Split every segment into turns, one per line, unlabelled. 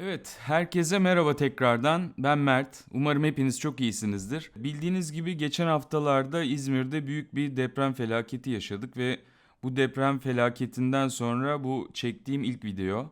Evet, herkese merhaba tekrardan. Ben Mert. Umarım hepiniz çok iyisinizdir. Bildiğiniz gibi geçen haftalarda İzmir'de büyük bir deprem felaketi yaşadık ve bu deprem felaketinden sonra bu çektiğim ilk video.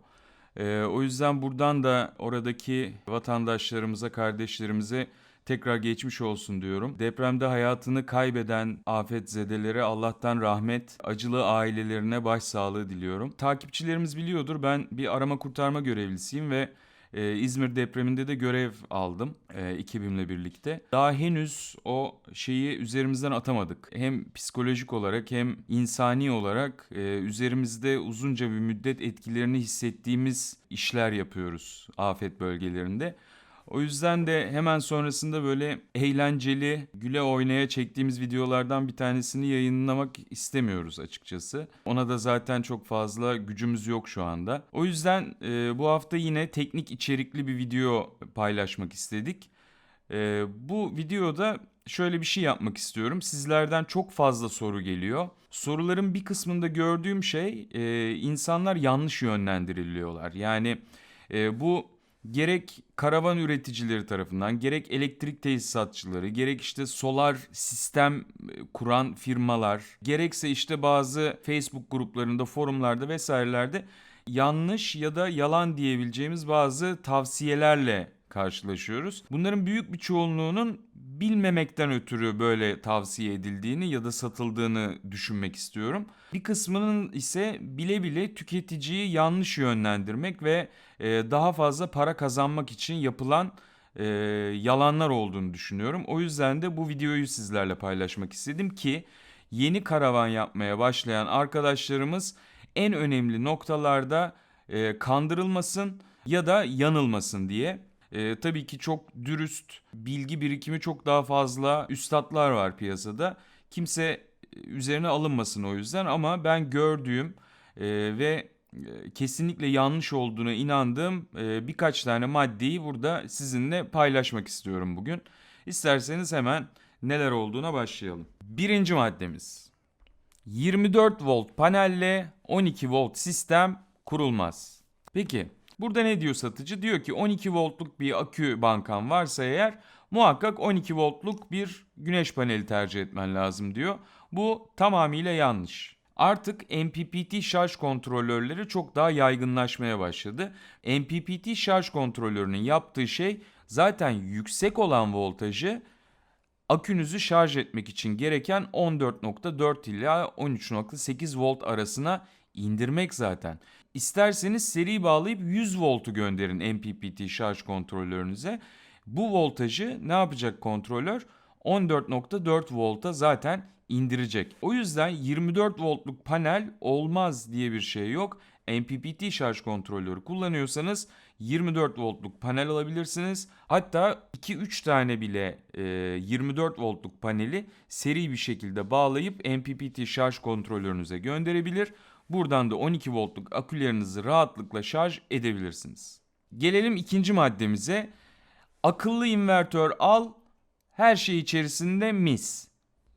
Ee, o yüzden buradan da oradaki vatandaşlarımıza, kardeşlerimize tekrar geçmiş olsun diyorum. Depremde hayatını kaybeden afetzedelere Allah'tan rahmet, acılı ailelerine başsağlığı diliyorum. Takipçilerimiz biliyordur ben bir arama kurtarma görevlisiyim ve e, İzmir depreminde de görev aldım e, ekibimle birlikte. Daha henüz o şeyi üzerimizden atamadık. Hem psikolojik olarak hem insani olarak e, üzerimizde uzunca bir müddet etkilerini hissettiğimiz işler yapıyoruz afet bölgelerinde. O yüzden de hemen sonrasında böyle eğlenceli, güle oynaya çektiğimiz videolardan bir tanesini yayınlamak istemiyoruz açıkçası. Ona da zaten çok fazla gücümüz yok şu anda. O yüzden e, bu hafta yine teknik içerikli bir video paylaşmak istedik. E, bu videoda şöyle bir şey yapmak istiyorum. Sizlerden çok fazla soru geliyor. Soruların bir kısmında gördüğüm şey e, insanlar yanlış yönlendiriliyorlar. Yani e, bu gerek karavan üreticileri tarafından gerek elektrik tesisatçıları gerek işte solar sistem e, kuran firmalar gerekse işte bazı Facebook gruplarında forumlarda vesairelerde yanlış ya da yalan diyebileceğimiz bazı tavsiyelerle karşılaşıyoruz. Bunların büyük bir çoğunluğunun bilmemekten ötürü böyle tavsiye edildiğini ya da satıldığını düşünmek istiyorum. Bir kısmının ise bile bile tüketiciyi yanlış yönlendirmek ve daha fazla para kazanmak için yapılan e, yalanlar olduğunu düşünüyorum. O yüzden de bu videoyu sizlerle paylaşmak istedim ki yeni karavan yapmaya başlayan arkadaşlarımız en önemli noktalarda e, kandırılmasın ya da yanılmasın diye. E, tabii ki çok dürüst, bilgi birikimi çok daha fazla üstadlar var piyasada. Kimse üzerine alınmasın o yüzden ama ben gördüğüm e, ve e, kesinlikle yanlış olduğuna inandığım e, birkaç tane maddeyi burada sizinle paylaşmak istiyorum bugün. İsterseniz hemen neler olduğuna başlayalım. Birinci maddemiz. 24 volt panelle 12 volt sistem kurulmaz. Peki burada ne diyor satıcı? Diyor ki 12 voltluk bir akü bankan varsa eğer muhakkak 12 voltluk bir güneş paneli tercih etmen lazım diyor. Bu tamamıyla yanlış. Artık MPPT şarj kontrolörleri çok daha yaygınlaşmaya başladı. MPPT şarj kontrolörünün yaptığı şey zaten yüksek olan voltajı akünüzü şarj etmek için gereken 14.4 ila 13.8 volt arasına indirmek zaten. İsterseniz seri bağlayıp 100 voltu gönderin MPPT şarj kontrolörünüze. Bu voltajı ne yapacak kontrolör? 14.4 volta zaten indirecek. O yüzden 24 voltluk panel olmaz diye bir şey yok. MPPT şarj kontrolörü kullanıyorsanız 24 voltluk panel alabilirsiniz. Hatta 2-3 tane bile e, 24 voltluk paneli seri bir şekilde bağlayıp MPPT şarj kontrolörünüze gönderebilir. Buradan da 12 voltluk akülerinizi rahatlıkla şarj edebilirsiniz. Gelelim ikinci maddemize. Akıllı invertör al, her şey içerisinde mis.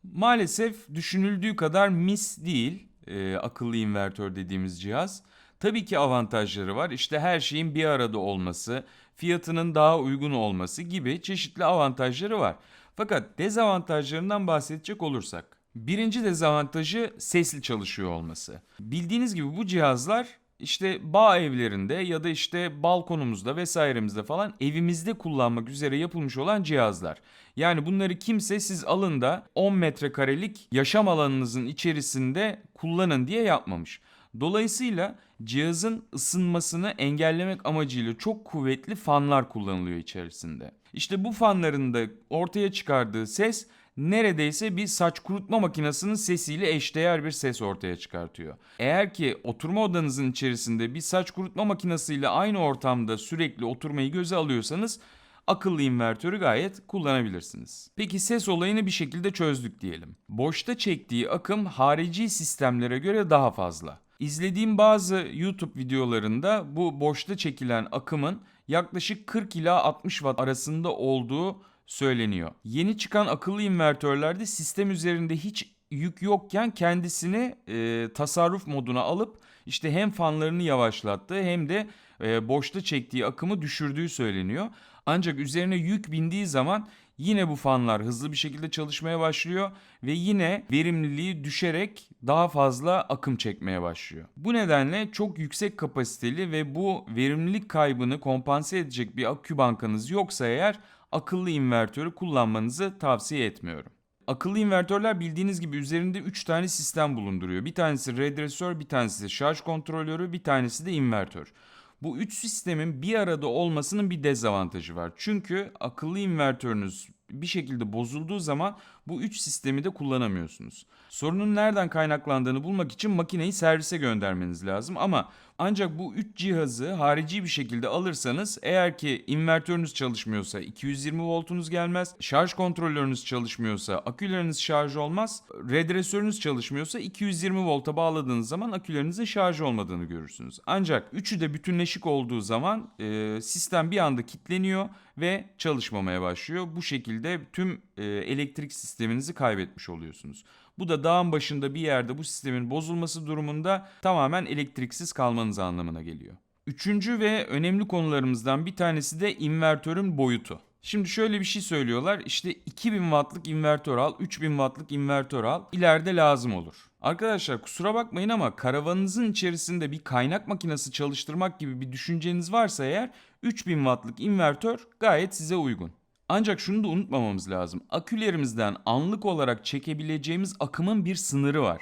Maalesef düşünüldüğü kadar mis değil e, akıllı invertör dediğimiz cihaz. Tabii ki avantajları var. İşte her şeyin bir arada olması, fiyatının daha uygun olması gibi çeşitli avantajları var. Fakat dezavantajlarından bahsedecek olursak. Birinci dezavantajı sesli çalışıyor olması. Bildiğiniz gibi bu cihazlar işte bağ evlerinde ya da işte balkonumuzda vesairemizde falan evimizde kullanmak üzere yapılmış olan cihazlar. Yani bunları kimse siz alın da 10 metrekarelik yaşam alanınızın içerisinde kullanın diye yapmamış. Dolayısıyla cihazın ısınmasını engellemek amacıyla çok kuvvetli fanlar kullanılıyor içerisinde. İşte bu fanların da ortaya çıkardığı ses neredeyse bir saç kurutma makinesinin sesiyle eşdeğer bir ses ortaya çıkartıyor. Eğer ki oturma odanızın içerisinde bir saç kurutma makinesiyle aynı ortamda sürekli oturmayı göze alıyorsanız akıllı invertörü gayet kullanabilirsiniz. Peki ses olayını bir şekilde çözdük diyelim. Boşta çektiği akım harici sistemlere göre daha fazla. İzlediğim bazı YouTube videolarında bu boşta çekilen akımın yaklaşık 40 ila 60 watt arasında olduğu söyleniyor. Yeni çıkan akıllı invertörlerde sistem üzerinde hiç yük yokken kendisini e, tasarruf moduna alıp işte hem fanlarını yavaşlattı hem de e, boşta çektiği akımı düşürdüğü söyleniyor. Ancak üzerine yük bindiği zaman yine bu fanlar hızlı bir şekilde çalışmaya başlıyor ve yine verimliliği düşerek daha fazla akım çekmeye başlıyor. Bu nedenle çok yüksek kapasiteli ve bu verimlilik kaybını kompanse edecek bir akü bankanız yoksa eğer akıllı invertörü kullanmanızı tavsiye etmiyorum. Akıllı invertörler bildiğiniz gibi üzerinde 3 tane sistem bulunduruyor. Bir tanesi redresör, bir tanesi şarj kontrolörü, bir tanesi de invertör. Bu üç sistemin bir arada olmasının bir dezavantajı var. Çünkü akıllı invertörünüz bir şekilde bozulduğu zaman bu üç sistemi de kullanamıyorsunuz. Sorunun nereden kaynaklandığını bulmak için makineyi servise göndermeniz lazım ama ancak bu üç cihazı harici bir şekilde alırsanız eğer ki invertörünüz çalışmıyorsa 220 voltunuz gelmez, şarj kontrolörünüz çalışmıyorsa aküleriniz şarj olmaz, redresörünüz çalışmıyorsa 220 volta bağladığınız zaman akülerinizin şarj olmadığını görürsünüz. Ancak üçü de bütünleşik olduğu zaman e, sistem bir anda kilitleniyor ve çalışmamaya başlıyor. Bu şekilde tüm e, elektrik sisteminizi kaybetmiş oluyorsunuz. Bu da dağın başında bir yerde bu sistemin bozulması durumunda tamamen elektriksiz kalmanız anlamına geliyor. Üçüncü ve önemli konularımızdan bir tanesi de invertörün boyutu. Şimdi şöyle bir şey söylüyorlar. İşte 2000 wattlık invertör al, 3000 wattlık invertör al. ileride lazım olur. Arkadaşlar kusura bakmayın ama karavanınızın içerisinde bir kaynak makinesi çalıştırmak gibi bir düşünceniz varsa eğer 3000 wattlık invertör gayet size uygun. Ancak şunu da unutmamamız lazım. Akülerimizden anlık olarak çekebileceğimiz akımın bir sınırı var.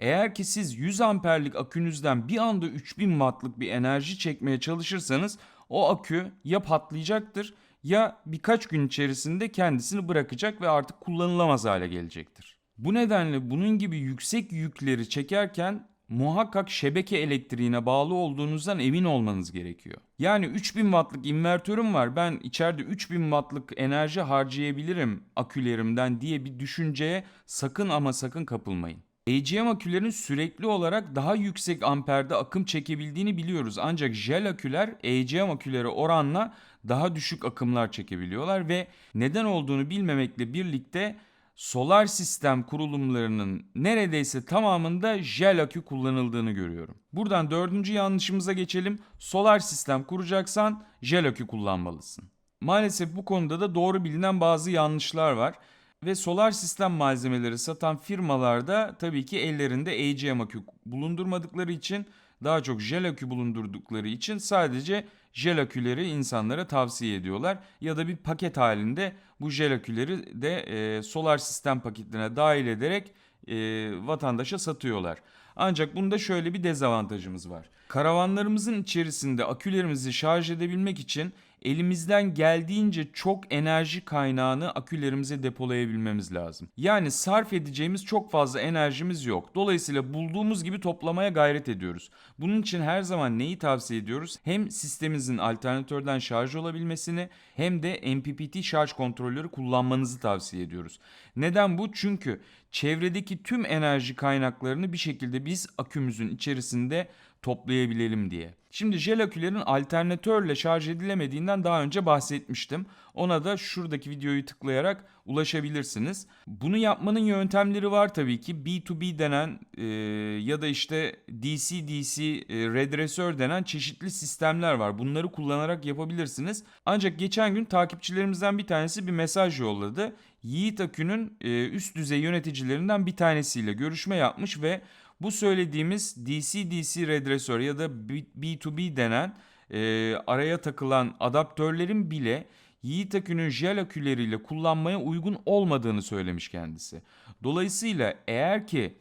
Eğer ki siz 100 amperlik akünüzden bir anda 3000 wattlık bir enerji çekmeye çalışırsanız o akü ya patlayacaktır ya birkaç gün içerisinde kendisini bırakacak ve artık kullanılamaz hale gelecektir. Bu nedenle bunun gibi yüksek yükleri çekerken muhakkak şebeke elektriğine bağlı olduğunuzdan emin olmanız gerekiyor. Yani 3000 wattlık invertörüm var ben içeride 3000 wattlık enerji harcayabilirim akülerimden diye bir düşünceye sakın ama sakın kapılmayın. AGM akülerin sürekli olarak daha yüksek amperde akım çekebildiğini biliyoruz. Ancak jel aküler AGM akülere oranla daha düşük akımlar çekebiliyorlar ve neden olduğunu bilmemekle birlikte solar sistem kurulumlarının neredeyse tamamında jel akü kullanıldığını görüyorum. Buradan dördüncü yanlışımıza geçelim. Solar sistem kuracaksan jel akü kullanmalısın. Maalesef bu konuda da doğru bilinen bazı yanlışlar var. Ve solar sistem malzemeleri satan firmalarda tabii ki ellerinde AGM akü bulundurmadıkları için daha çok jel akü bulundurdukları için sadece jel aküleri insanlara tavsiye ediyorlar. Ya da bir paket halinde bu jel aküleri de e, solar sistem paketine dahil ederek e, vatandaşa satıyorlar. Ancak bunda şöyle bir dezavantajımız var. Karavanlarımızın içerisinde akülerimizi şarj edebilmek için elimizden geldiğince çok enerji kaynağını akülerimize depolayabilmemiz lazım. Yani sarf edeceğimiz çok fazla enerjimiz yok. Dolayısıyla bulduğumuz gibi toplamaya gayret ediyoruz. Bunun için her zaman neyi tavsiye ediyoruz? Hem sistemimizin alternatörden şarj olabilmesini hem de MPPT şarj kontrolörü kullanmanızı tavsiye ediyoruz. Neden bu? Çünkü çevredeki tüm enerji kaynaklarını bir şekilde biz akümüzün içerisinde toplayabilelim diye. Şimdi jel akülerin alternatörle şarj edilemediğinden daha önce bahsetmiştim. Ona da şuradaki videoyu tıklayarak ulaşabilirsiniz. Bunu yapmanın yöntemleri var tabii ki. B2B denen e, ya da işte DC-DC e, redresör denen çeşitli sistemler var. Bunları kullanarak yapabilirsiniz. Ancak geçen gün takipçilerimizden bir tanesi bir mesaj yolladı. Yiğit Akü'nün e, üst düzey yöneticilerinden bir tanesiyle görüşme yapmış ve bu söylediğimiz DC-DC redresör ya da B2B denen e, araya takılan adaptörlerin bile Yiğit Akü'nün jel aküleriyle kullanmaya uygun olmadığını söylemiş kendisi. Dolayısıyla eğer ki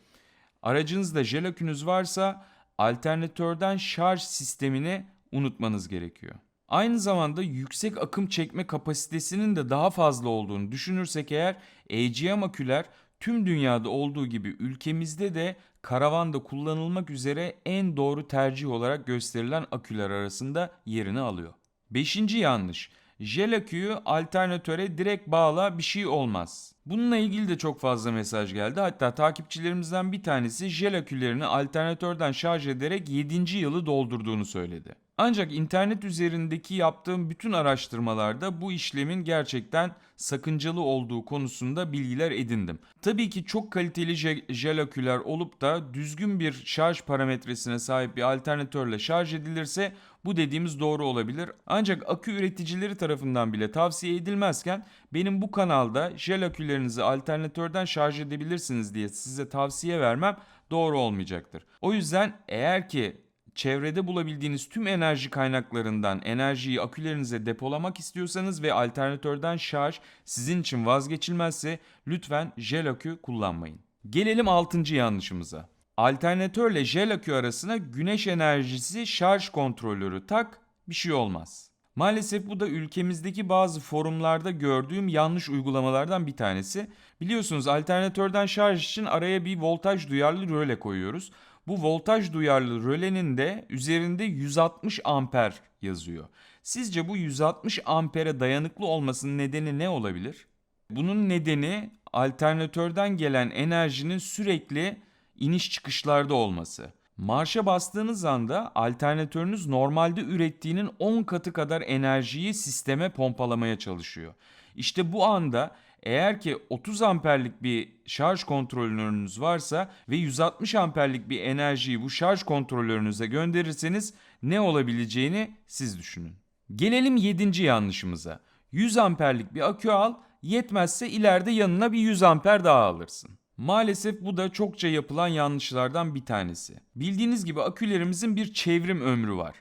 aracınızda jel akünüz varsa alternatörden şarj sistemini unutmanız gerekiyor. Aynı zamanda yüksek akım çekme kapasitesinin de daha fazla olduğunu düşünürsek eğer AGM aküler tüm dünyada olduğu gibi ülkemizde de karavanda kullanılmak üzere en doğru tercih olarak gösterilen aküler arasında yerini alıyor. Beşinci yanlış. Jel aküyü alternatöre direkt bağla bir şey olmaz. Bununla ilgili de çok fazla mesaj geldi. Hatta takipçilerimizden bir tanesi jel akülerini alternatörden şarj ederek 7. yılı doldurduğunu söyledi. Ancak internet üzerindeki yaptığım bütün araştırmalarda bu işlemin gerçekten sakıncalı olduğu konusunda bilgiler edindim. Tabii ki çok kaliteli jel aküler olup da düzgün bir şarj parametresine sahip bir alternatörle şarj edilirse bu dediğimiz doğru olabilir. Ancak akü üreticileri tarafından bile tavsiye edilmezken benim bu kanalda jel akülerinizi alternatörden şarj edebilirsiniz diye size tavsiye vermem doğru olmayacaktır. O yüzden eğer ki çevrede bulabildiğiniz tüm enerji kaynaklarından enerjiyi akülerinize depolamak istiyorsanız ve alternatörden şarj sizin için vazgeçilmezse lütfen jel akü kullanmayın. Gelelim 6. yanlışımıza. Alternatörle jel akü arasına güneş enerjisi şarj kontrolörü tak bir şey olmaz. Maalesef bu da ülkemizdeki bazı forumlarda gördüğüm yanlış uygulamalardan bir tanesi. Biliyorsunuz alternatörden şarj için araya bir voltaj duyarlı röle koyuyoruz. Bu voltaj duyarlı rölenin de üzerinde 160 amper yazıyor. Sizce bu 160 ampere dayanıklı olmasının nedeni ne olabilir? Bunun nedeni alternatörden gelen enerjinin sürekli iniş çıkışlarda olması. Marşa bastığınız anda alternatörünüz normalde ürettiğinin 10 katı kadar enerjiyi sisteme pompalamaya çalışıyor. İşte bu anda eğer ki 30 amperlik bir şarj kontrolörünüz varsa ve 160 amperlik bir enerjiyi bu şarj kontrolörünüze gönderirseniz ne olabileceğini siz düşünün. Gelelim 7. yanlışımıza. 100 amperlik bir akü al, yetmezse ileride yanına bir 100 amper daha alırsın. Maalesef bu da çokça yapılan yanlışlardan bir tanesi. Bildiğiniz gibi akülerimizin bir çevrim ömrü var.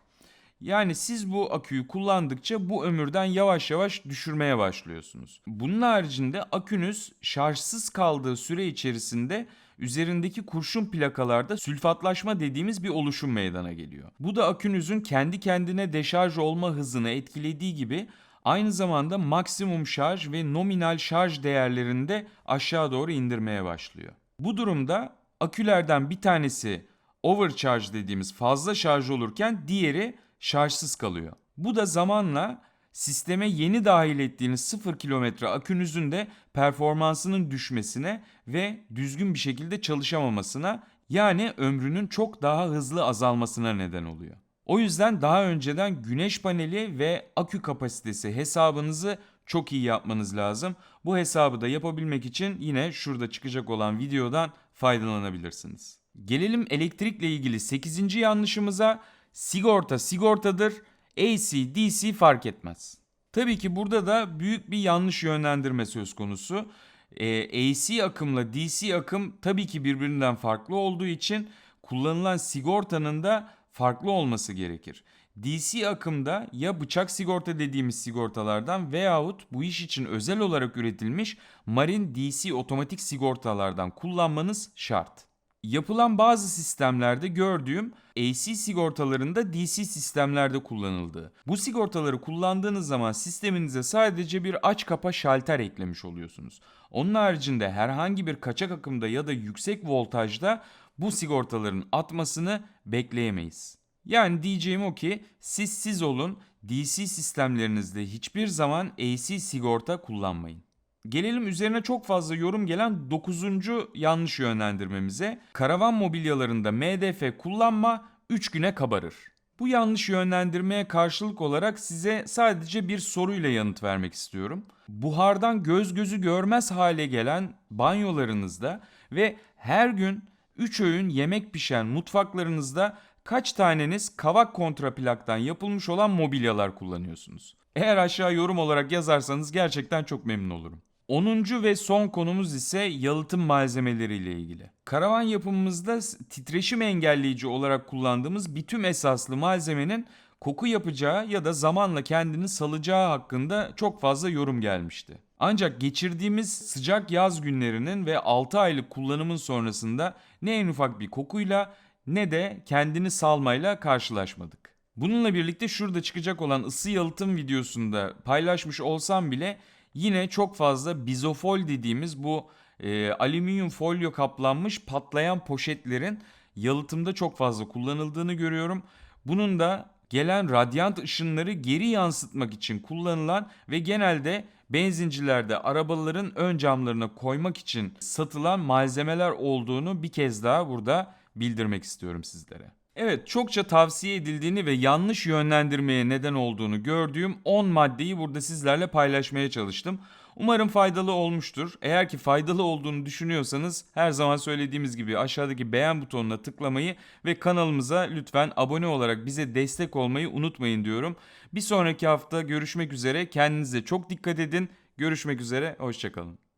Yani siz bu aküyü kullandıkça bu ömürden yavaş yavaş düşürmeye başlıyorsunuz. Bunun haricinde akünüz şarjsız kaldığı süre içerisinde üzerindeki kurşun plakalarda sülfatlaşma dediğimiz bir oluşum meydana geliyor. Bu da akünüzün kendi kendine deşarj olma hızını etkilediği gibi aynı zamanda maksimum şarj ve nominal şarj değerlerini de aşağı doğru indirmeye başlıyor. Bu durumda akülerden bir tanesi overcharge dediğimiz fazla şarj olurken diğeri şarjsız kalıyor. Bu da zamanla sisteme yeni dahil ettiğiniz 0 kilometre akünüzün de performansının düşmesine ve düzgün bir şekilde çalışamamasına yani ömrünün çok daha hızlı azalmasına neden oluyor. O yüzden daha önceden güneş paneli ve akü kapasitesi hesabınızı çok iyi yapmanız lazım. Bu hesabı da yapabilmek için yine şurada çıkacak olan videodan faydalanabilirsiniz. Gelelim elektrikle ilgili 8. yanlışımıza. Sigorta sigortadır. AC, DC fark etmez. Tabii ki burada da büyük bir yanlış yönlendirme söz konusu. Ee, AC akımla DC akım tabii ki birbirinden farklı olduğu için kullanılan sigortanın da farklı olması gerekir. DC akımda ya bıçak sigorta dediğimiz sigortalardan veyahut bu iş için özel olarak üretilmiş marin DC otomatik sigortalardan kullanmanız şart. Yapılan bazı sistemlerde gördüğüm AC sigortalarında DC sistemlerde kullanıldığı. Bu sigortaları kullandığınız zaman sisteminize sadece bir aç kapa şalter eklemiş oluyorsunuz. Onun haricinde herhangi bir kaçak akımda ya da yüksek voltajda bu sigortaların atmasını bekleyemeyiz. Yani diyeceğim o ki siz siz olun DC sistemlerinizde hiçbir zaman AC sigorta kullanmayın. Gelelim üzerine çok fazla yorum gelen 9. yanlış yönlendirmemize. Karavan mobilyalarında MDF kullanma 3 güne kabarır. Bu yanlış yönlendirmeye karşılık olarak size sadece bir soruyla yanıt vermek istiyorum. Buhardan göz gözü görmez hale gelen banyolarınızda ve her gün 3 öğün yemek pişen mutfaklarınızda kaç taneniz kavak kontraplaktan yapılmış olan mobilyalar kullanıyorsunuz? Eğer aşağı yorum olarak yazarsanız gerçekten çok memnun olurum. 10. ve son konumuz ise yalıtım malzemeleri ile ilgili. Karavan yapımımızda titreşim engelleyici olarak kullandığımız bitüm esaslı malzemenin koku yapacağı ya da zamanla kendini salacağı hakkında çok fazla yorum gelmişti. Ancak geçirdiğimiz sıcak yaz günlerinin ve 6 aylık kullanımın sonrasında ne en ufak bir kokuyla ne de kendini salmayla karşılaşmadık. Bununla birlikte şurada çıkacak olan ısı yalıtım videosunda paylaşmış olsam bile yine çok fazla bizofol dediğimiz bu e, alüminyum folyo kaplanmış patlayan poşetlerin yalıtımda çok fazla kullanıldığını görüyorum. Bunun da gelen radyant ışınları geri yansıtmak için kullanılan ve genelde benzincilerde arabaların ön camlarına koymak için satılan malzemeler olduğunu bir kez daha burada bildirmek istiyorum sizlere. Evet çokça tavsiye edildiğini ve yanlış yönlendirmeye neden olduğunu gördüğüm 10 maddeyi burada sizlerle paylaşmaya çalıştım. Umarım faydalı olmuştur. Eğer ki faydalı olduğunu düşünüyorsanız her zaman söylediğimiz gibi aşağıdaki beğen butonuna tıklamayı ve kanalımıza lütfen abone olarak bize destek olmayı unutmayın diyorum. Bir sonraki hafta görüşmek üzere. Kendinize çok dikkat edin. Görüşmek üzere. Hoşçakalın.